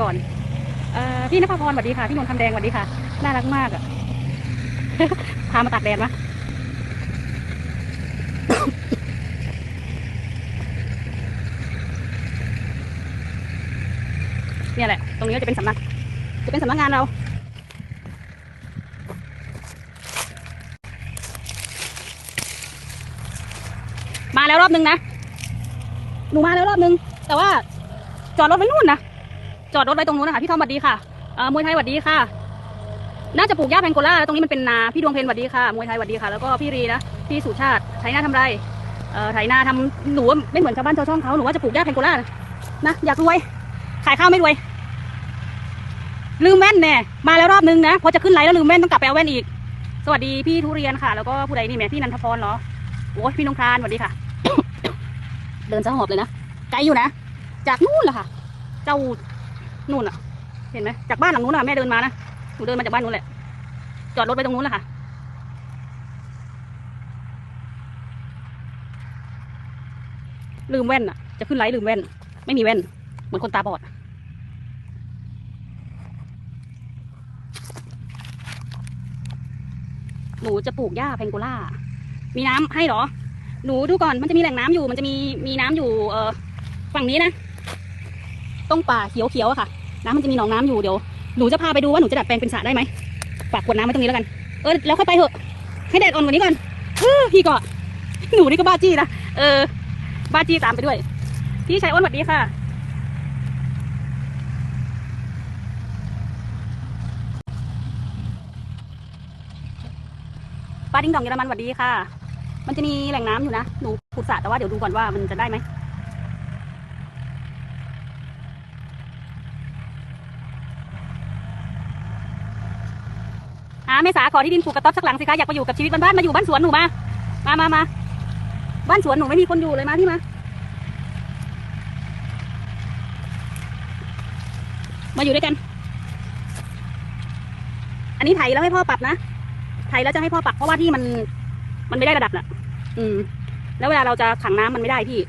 ก่อนอพี่นภพรสวัสดีค่ะ พี่นนท์คำแดงสวัสดีค่ะ น่ารักมากอะ พามาตากแดดมะเนี่ยแหละ ตรงนี้จะเป็นสำนัก จะเป็นสำนักงานเรามาแล้วรอบนึงนะ หนูมาแล้วรอบนึง แต่ว่าจอดรถไว้นู่นนะ จอดรถไว้ตรงนู้นนะคะพี่ทอมสวัสดีค่ะเอ่อมวยไทยสวัสดีค่ะ น่าจะปลูกหญ้าแพงโกล่าตรงนี้มันเป็นนาพี่ดวงเพนสวัสดีค่ะมวยไทยสวัสดีค่ะ แล้วก็พี่รีนะพี่สุชาติไถนาทำไรเอ่อไถนาทำหนูไม่เหมือนชาวบ้านชาวช่องเขาหนูว่าจะปลูกหญ้าแพงโกล่านะอยากรวยขายข้าวไม่รวย ลืมแว่นแน่มาแล้วรอบนึงนะพอจะขึ้นไลน์แล้วลืมแว่นต้องกลับไปเอาแว่นอีก สวัสดีพี่ทุเรียนค่ะ แล้วก็ผู้ใดนี่แม่พี่นันทพรเหรอโอ้ยพี่นงครานสวัสดีค่ะ เดินจะหอบเลยนะไกลอยู่นะ จากนู่นแหละค่ะ เจ้า นู่นอะ เห็นไหมจากบ้านหลังนู้นอะแม่เดินมานะหนูเดินมาจากบ้านนู้นแหละ จอดรถไปตรงนู้นแหละค่ะลืมแว่นอะ จะขึ้นไลท์ลืมแว่น ไม่มีแว่น เหมือนคนตาบอด หนูจะปลูกหญ้าแพงโกล่า มีน้ำให้หรอ หนูดูก่อน มันจะมีแหล่งน้ำอยู่ มันจะมีมีน้ำอยู่ เออฝั่งนี้นะตรงป่าเขียวๆอะค่ะ น้ำมันจะมีหนองน้ำอยู่เดี๋ยวหนูจะพาไปดูว่าหนูจะดัดแปลงเป็นสระได้ไหมฝากขวดน้ำไว้ตรงนี้แล้วกัน เออแล้วค่อยไปเถอะ ให้แดดอ่อนกว่านี้ก่อนเออพี่ก็หนูนี่ก็บ้าจี้นะเออ บ้าจี้ตามไปด้วย พี่ชายอ้นสวัสดีค่ะป้าดิ้งดองเยอรมันสวัสดีค่ะ มันจะมีแหล่งน้ำอยู่นะ หนูขุดสระแต่ว่าเดี๋ยวดูก่อนว่ามันจะได้ไหม เมษาขอที่ดินปลูกกระต๊อบสักหลังสิคะอยากไปอยู่กับชีวิตบ้านๆมาอยู่บ้านสวนหนูมา มามามาบ้านสวนหนูไม่มีคนอยู่เลยมาพี่มา มาอยู่ด้วยกัน อันนี้ไถแล้วให้พ่อปรับนะไถแล้วจะให้พ่อปรับเพราะว่าที่มัน มันไม่ได้ระดับน่ะอืม แล้วเวลาเราจะขังน้ำมันไม่ได้พี่